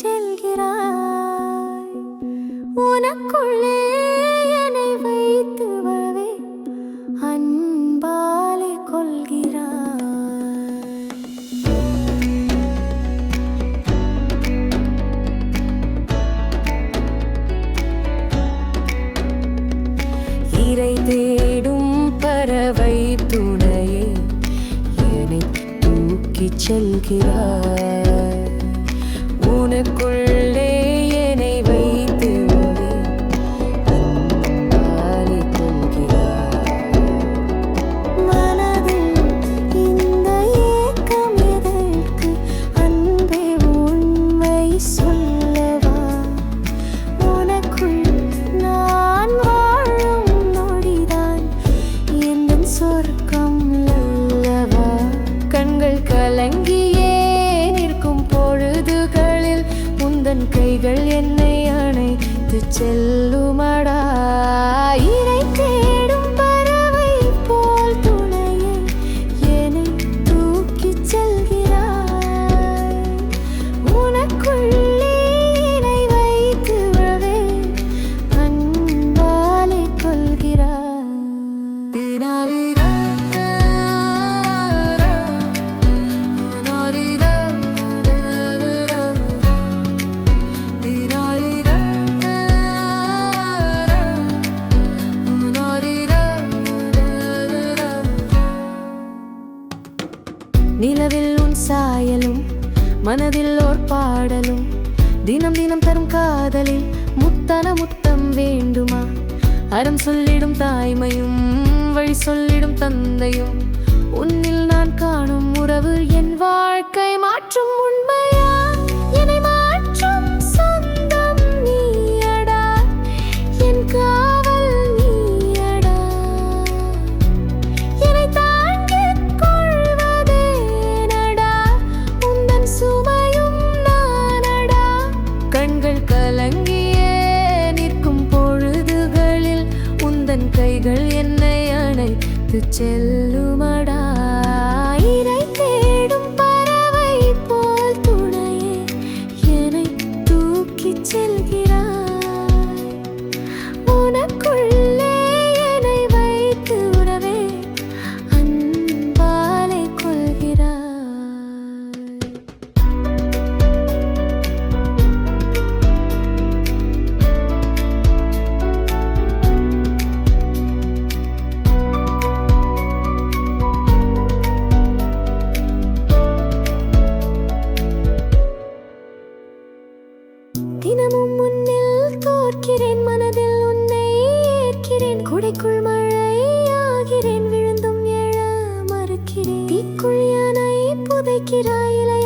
செல்கிறாய். உனக்குள்ளே என்னை வைத்து வரவே அன்பாலே கொள்கிறாய். இறை தேடும் பறவை துணையே என்னை தூக்கிச் செல்கிறாய். கலங்கியே நிற்கும் பொழுதுகளில் உந்தன் கைகள் என்னை அணைத்து செல்லுமடா. நிலவில் உன் சாயலும் மனதில் ஓர் பாடலும் தினம் தினம் தரும் காதலில் முத்தன முத்தம் வேண்டுமா? அறம் சொல்லிடும் தாய்மையும் வழி சொல்லிடும் தந்தையும் உன்னில் நான் காணும் உறவு என் வாழ்க்கை மாற்றும் உண்மை. கண்கள் என்னை அணைத்து செல்லுமடா. புதைக்கிறாயிலே